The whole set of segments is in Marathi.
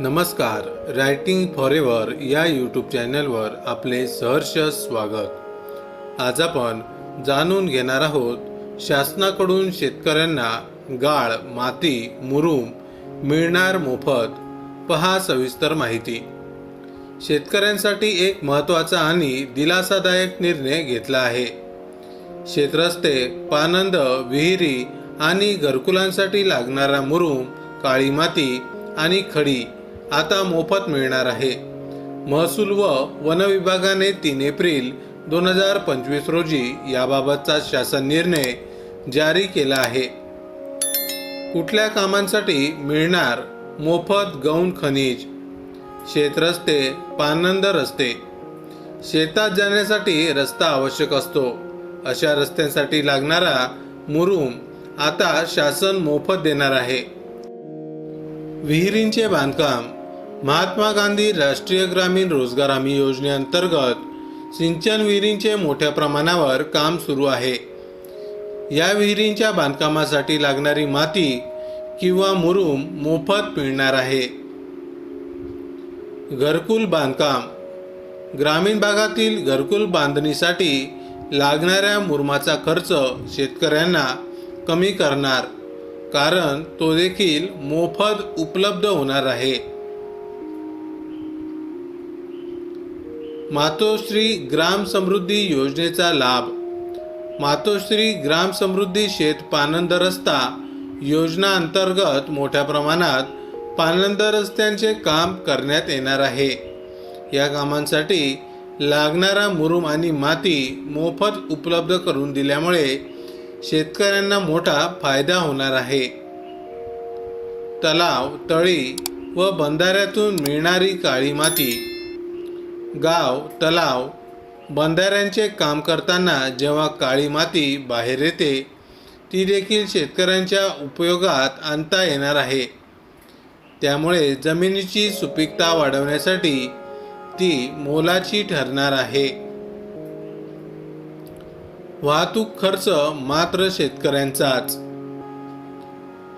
नमस्कार रायटिंग फॉरेवर या यूट्यूब चॅनलवर आपले सहर्ष स्वागत. आज आपण जाणून घेणार आहोत शासनाकडून शेतकऱ्यांना गाळ माती मुरूम मिळणार मोफत पहा सविस्तर माहिती. शेतकऱ्यांसाठी एक महत्त्वाचा आणि दिलासादायक निर्णय घेतला आहे. शेतरस्ते पानंद विहिरी आणि घरकुलांसाठी लागणारा मुरूम काळी माती आणि खडी आता मोफत मिळणार आहे. महसूल व वन विभागाने तीन एप्रिल दोन हजार पंचवीस रोजी याबाबतचा शासन निर्णय जारी केला आहे. कुठल्या कामांसाठी मिळणार मोफत गौण खनिज? शेतरस्ते पानंद रस्ते. शेतात जाण्यासाठी रस्ता आवश्यक असतो. अशा रस्त्यांसाठी लागणारा मुरुम आता शासन मोफत देणार आहे. विहिरींचे बांधकाम महात्मा गांधी राष्ट्रीय ग्रामीण रोजगार हमी योजनेअंतर्गत सिंचन विहिरींचे मोठ्या प्रमाणावर काम सुरू आहे. या विहिरींच्या बांधकामासाठी लागणारी माती किंवा मुरूम मोफत मिळणार आहे. घरकुल बांधकाम. ग्रामीण भागातील घरकुल बांधणीसाठी लागणाऱ्या मुरमाचा खर्च शेतकऱ्यांना कमी करणार कारण तो देखील मोफत उपलब्ध होणार आहे. मातोश्री ग्राम समृद्धी योजनेचा लाभ. मातोश्री ग्राम समृद्धी शेत पानंद रस्ता योजना अंतर्गत मोठ्या प्रमाणात पानंद रस्त्यांचे काम करण्यात येणार आहे. या कामांसाठी लागणारा मुरुम आणि माती मोफत उपलब्ध करून दिल्यामुळे शेतकऱ्यांना मोठा फायदा होणार आहे. तलाव तळी व बंधाऱ्यातून मिळणारी काळी माती गाव तलाव बंधाऱ्यांचे काम करताना जेव्हा काळी माती बाहेर येते ती देखील शेतकऱ्यांच्या उपयोगात आणता येणार आहे. त्यामुळे जमिनीची सुपीकता वाढवण्यासाठी ती मोलाची ठरणार आहे. वाहतूक खर्च मात्र शेतकऱ्यांचाच.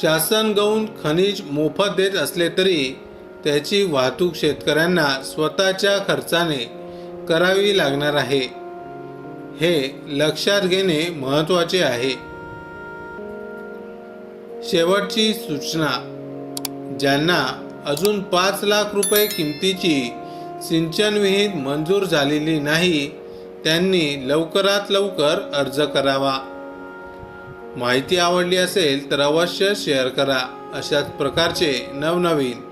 शासन गौण खनिज मोफत देत असले तरी त्याची वाहतूक शेतकऱ्यांना स्वतःच्या खर्चाने करावी लागणार आहे. हे लक्षात घेणे महत्त्वाचे आहे. शेवटची सूचना ज्यांना अजून पाच लाख रुपये किमतीची सिंचनविहीत मंजूर झालेली नाही त्यांनी लवकरात लवकर अर्ज करावा. माहिती आवडली असेल तर अवश्य शेअर करा. अशाच प्रकारचे नवनवीन